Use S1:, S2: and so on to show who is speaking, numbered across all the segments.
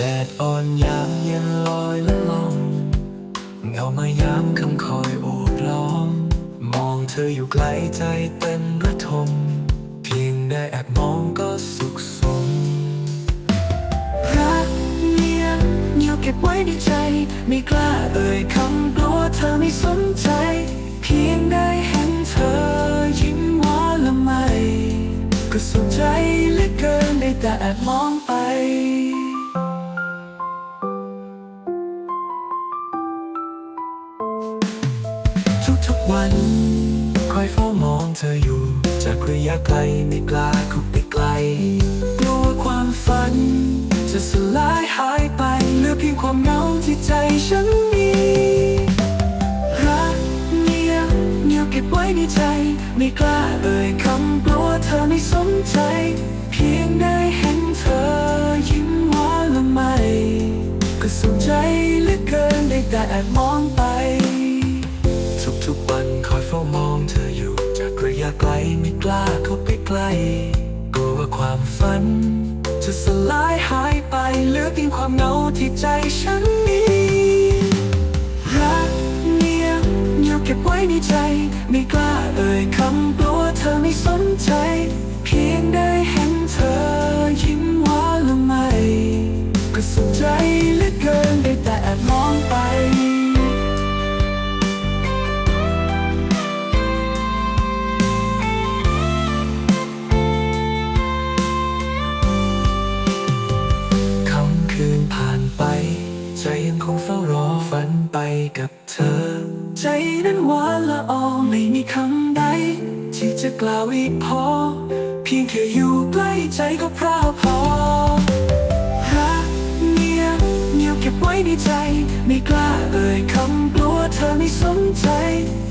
S1: แดดอ่อนยามเย็นลอยและล่องเงามายามคำคอยโอบล้อม มองเธออยู่ไกลใจเต้นระทม เพียงได้แอบมองก็สุขสม รักเนียนเหนียวเก็บไว้ในใจ ไม่กล้าเอ่ยคำกลัวเธอไม่สนใจ เพียงได้เห็นเธอยิ้มหวานละไมก็สนใจเหลือเกินได้แต่แอบมองไป ทุกวัน คอยเฝ้ามองเธออยู่ จากระยะไกลไม่กล้าเข้าไปใกลกลัวความฝัน จะสลายหายไปเหลือเพียงความเหงาที่ใจฉันมีรักเงียบเงียบเก็บไว้ในใจ ไม่กล้าเอ่ยคำกลัวเธอไม่สนใจ เพียงได้เห็นเธอยิ้มหวานละไมก็สุขใจเหลือเกินได้แต่แอบมองไป ทุกวันคอยเฝ้ามองเธออยู่ จากระยะไกลไม่กล้าเข้าไปใกล้กลัวว่าความฝัน จะสลายหายไปเหลือเพียงความเหงาที่ใจฉันมีรักเนี่ยบเงียบเก็บไว้ในใจ ไม่กล้าเอ่ยคำกลัวเธอไม่สนใจ รอฝันไปกับเธอ ใจนั้นหวานละอองไม่มีคำใด ที่จะกล่าวอีกพอ เพียงแค่อยู่ใกล้ใจก็พร้าพอรักเงียบเงียบเก็บไว้ในใจ ไม่กล้าเอ่ยคำกลัวเธอไม่สนใจ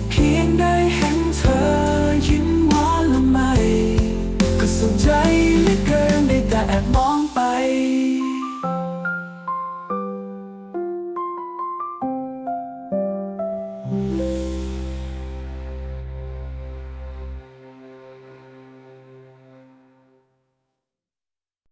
S1: เพียงได้เห็นเธอยิ้มหวานละไมก็สนใจเหลือเกินได้แต่แอบมอง